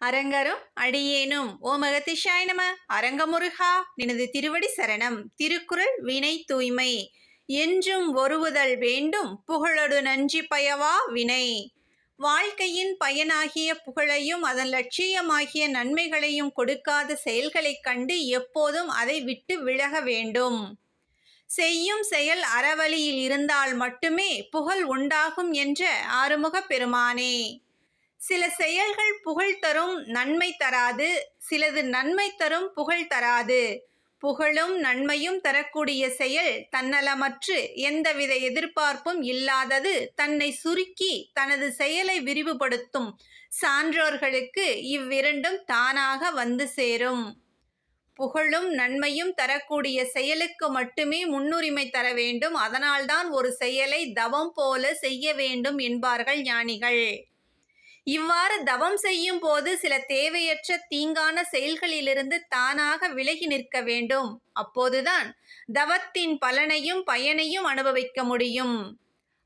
அரங்கரும் அடியேனும். ஓ மகதிஷாய நம. அரங்கமுருகா நினது திருவடி சரணம். திருக்குறள் வினை தூய்மை. என்றும் ஒருவுதல் வேண்டும். புகழொடு நன்றி பயவா வினை. வாழ்க்கையின் பயனாகிய புகழையும் அதன் லட்சியமாகிய நன்மைகளையும் கொடுக்காத செயல்களைக் கண்டு எப்போதும் அதை விட்டு விலக வேண்டும். செய்யும் செயல் அறவழியில் இருந்தால் மட்டுமே புகழ் உண்டாகும் என்ற ஆறுமுகப் பெருமானே. சில செயல்கள் புகழ் தரும் நன்மை தராது. சிலது நன்மை தரும் புகழ் தராது. புகழும் நன்மையும் தரக்கூடிய செயல் தன்னலமற்று எந்தவித எதிர்பார்ப்பும் இல்லாதது தன்னை சுருக்கி தனது செயலை விரிவுபடுத்தும். சான்றோர்களுக்கு இவ்விரண்டும் தானாக வந்து சேரும். புகழும் நன்மையும் தரக்கூடிய செயலுக்கு மட்டுமே முன்னுரிமை தர வேண்டும். அதனால்தான் ஒரு செயலை தவம் போல செய்ய வேண்டும் என்பார்கள் ஞானிகள். இவ்வாறு தவம் செய்யும் போது சில தேவையற்ற தீங்கான செயல்களிலிருந்து தானாக விலகி நிற்க வேண்டும். அப்போதுதான் தவத்தின் பலனையும் பயனையும் அனுபவிக்க முடியும்.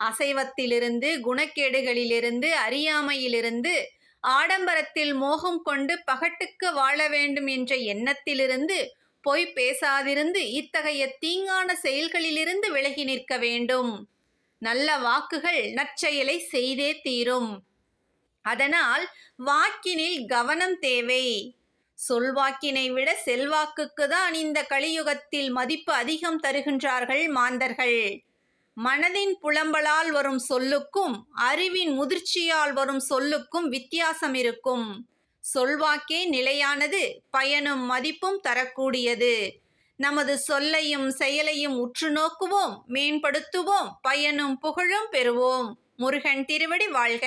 அசைவத்திலிருந்து குணக்கேடுகளிலிருந்து அறியாமையிலிருந்து ஆடம்பரத்தில் மோகம் கொண்டு பகட்டுக்கு வாழ வேண்டும் என்ற எண்ணத்திலிருந்து பொய் பேசாதிருந்து இத்தகைய தீங்கான செயல்களிலிருந்து விலகி நிற்க வேண்டும். நல்ல வாக்குகள் நற்செயலை செய்தே தீரும். அதனால் வாக்கினில் கவனம் தேவை. சொல்வாக்கினை விட செல்வாக்குக்கு தான் இந்த கலியுகத்தில் மதிப்பு அதிகம் தருகின்றார்கள் மாந்தர்கள். மனதின் புலம்பலால் வரும் சொல்லுக்கும் அறிவின் முதிர்ச்சியால் வரும் சொல்லுக்கும் வித்தியாசம் இருக்கும். சொல்வாக்கே நிலையானது பயனும் மதிப்பும் தரக்கூடியது. நமது சொல்லையும் செயலையும் உற்று நோக்குவோம் மேம்படுத்துவோம் பயனும் புகழும் பெறுவோம். முருகன் திருவடி வாழ்க.